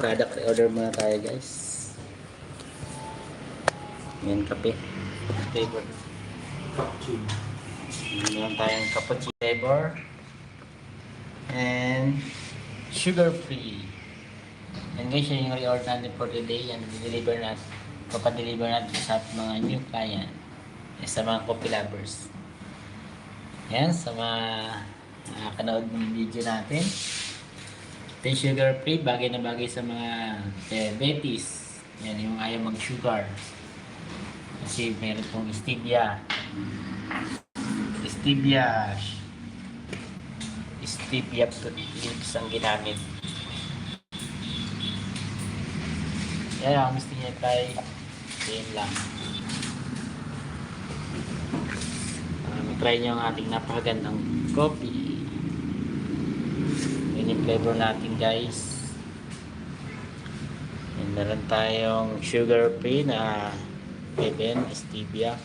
product reorder muna tayo guys. Yan kape. Flavor. Cappuccino. Meron tayong cappuccino flavor. And sugar free. And guys, yun yung reorder natin for today. Yan, deliver natin. Papadeliver natin sa mga new client. Sa mga coffee lovers. Yan, sa mga nakakanood ng video natin. Yung sugar free, bagay na bagay sa mga diabetes. Yan, yung ayaw mag-sugar. Kasi meron pong stevia. Stevia. Stevia lips ang ginamit. Yan ang gusto niya kay Yan lang. Uh, try nyo ang ating napakagandang coffee. Yung flavor natin guys. And meron tayong sugar free na Heaven Stevia.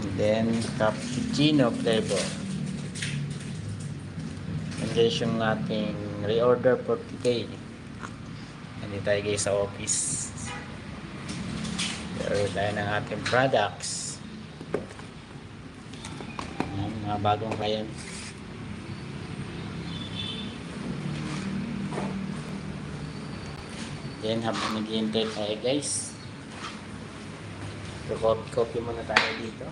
And then cappuccino flavor. And guys yung ating reorder for today. Nandito tayo guys sa office. Pero tayo ng ating products. Ayan, mga bagong clients. Then habang naghihintay tayo guys. So, copy, copy muna tayo dito.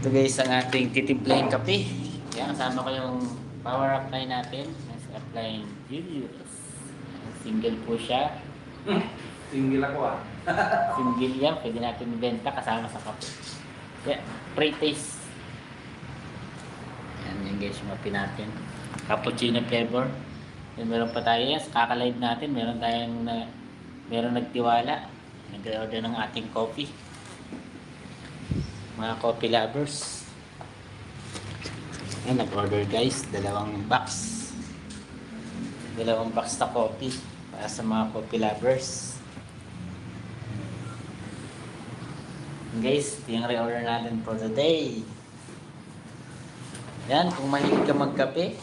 Ito guys ang ating titimplahin kape. Yan, kasama ko yung power line natin. Mas apply Julius. Single po siya. Single ako ah. Single yan. Pwede natin ibenta kasama sa kape. Yeah, pre-taste. Yan yung guys yung kape natin. Cappuccino flavor. Then meron pa tayo yan. Sa kakalive natin, meron tayong na, meron nagtiwala. Nag-order ng ating coffee. Mga coffee lovers. Yan, nag-order guys. Dalawang box. Dalawang box na coffee. Para sa mga coffee lovers. Guys, ito yung re-order natin for today. Yan, kung mahilig ka magkape.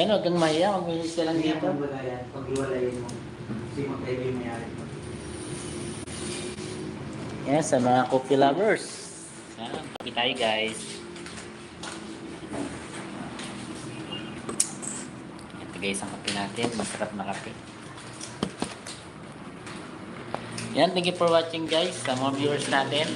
Yan, huwag kang mahiya. Mag-visit ka lang dito. ako wala yan. Pag-iwalayin mo. Kasi magkaiba yung mayari mo. Yan, sa mga coffee lovers. Yan, kape tayo guys. Ito guys ang kape natin. Masarap na kape. Yan, thank you for watching guys. Sa mga viewers natin.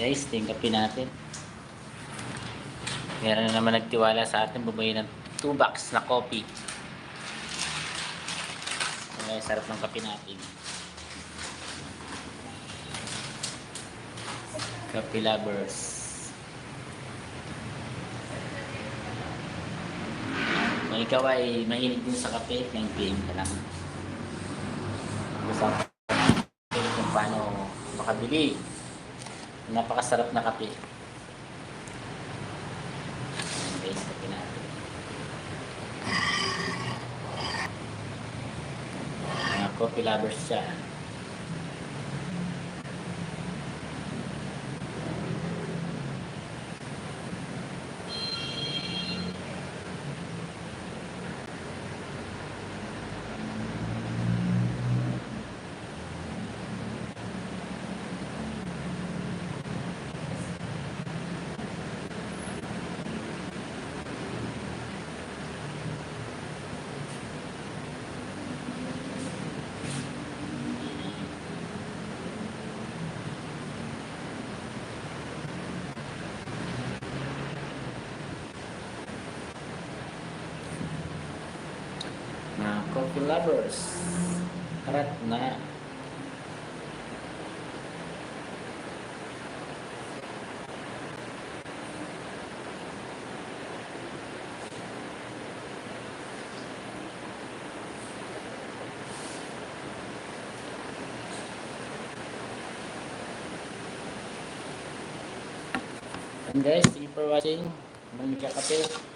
Guys, yung kape natin. Meron na naman nagtiwala sa atin. Bumili ng 2 box na coffee. Ay, sarap ng kape natin. Kape lovers. Kung ikaw ay mahilig din sa kape, may PM ka lang. Gusto kung paano makabili. Napakasarap na kape. Ayan guys, kape coffee lovers siya. Coffee lovers. Karat na. And guys, thank you for watching. Naman nagkakape.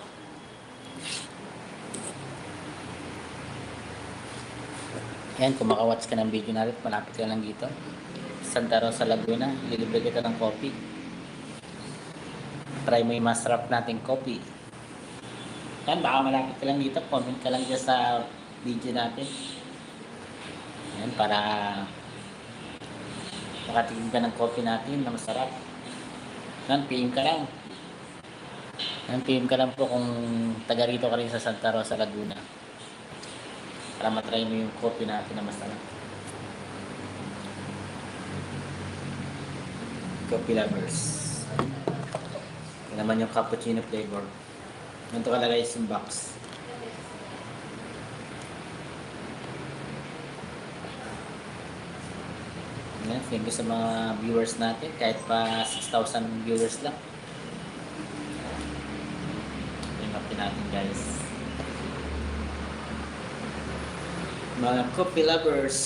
Yan, kung makawatch ka ng video natin, malapit ka lang dito. Santa Rosa, Laguna, lilibre kita ng coffee. Try mo yung masarap nating coffee. Yan, baka malapit ka lang dito, comment ka lang dyan sa video natin. Yan, para makatigim ka ng coffee natin na masarap. Yan, PM ka lang. Yan, PM ka lang po kung taga rito ka rin sa Santa Rosa, Laguna. Para matry mo yung coffee na masarap. Coffee lovers. Ito naman yung cappuccino flavor. Ganito kalagay yung box. Yan, thank you sa mga viewers natin. Kahit pa 6,000 viewers lang. Kape natin guys. Mga coffee lovers.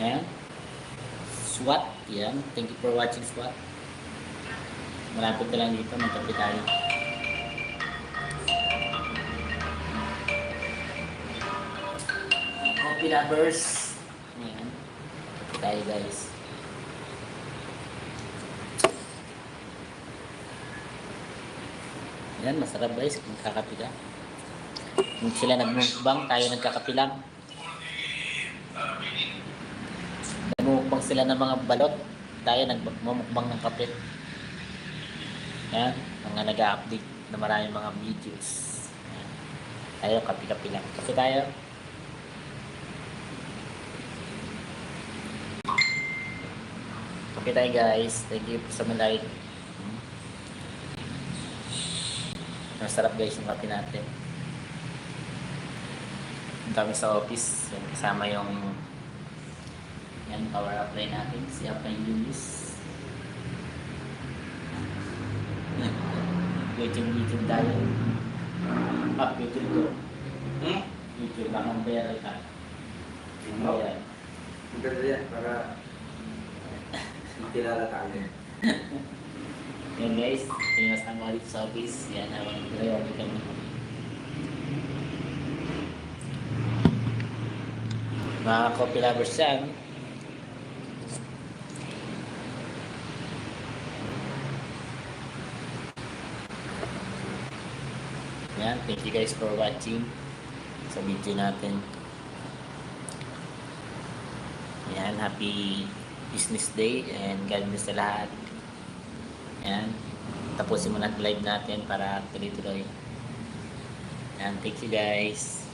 Yan. SWAT. Yan. Thank you for watching SWAT. Malapit ka lang dito. Magkape tayo. Coffee lovers. Yan. Kape tayo guys. Yan, masarap guys kung kakape ka. Sila nagmukbang, tayo nagkakape lang. Nagmumukbang sila ng mga balot, tayo nagmumukbang ng kape. Yan, mga nag-update na maraming mga videos. Tayo kape-kape lang. Kasi tayo, Okay tayo guys. Thank you sa mga like. Hmm. Masarap guys yung kape natin. Ang dami sa office. Yan, kasama yung yan, power apply natin. Si Apay Luis. YouTube, YouTube tayo. Ah, YouTube ko. Hmm? YouTube, bakang bayaran ka. Bayaran. Ang ganda yan, para makilala tayo. Yan guys, yung kasama dito sa office. Yan, habang nag-reorder kami. Mga coffee lovers yan. Yan, thank you guys for watching sa video natin. Yan, happy business day and God bless sa lahat. Yan. Tapusin mo na live natin para tuloy-tuloy. Yan. Thank you guys.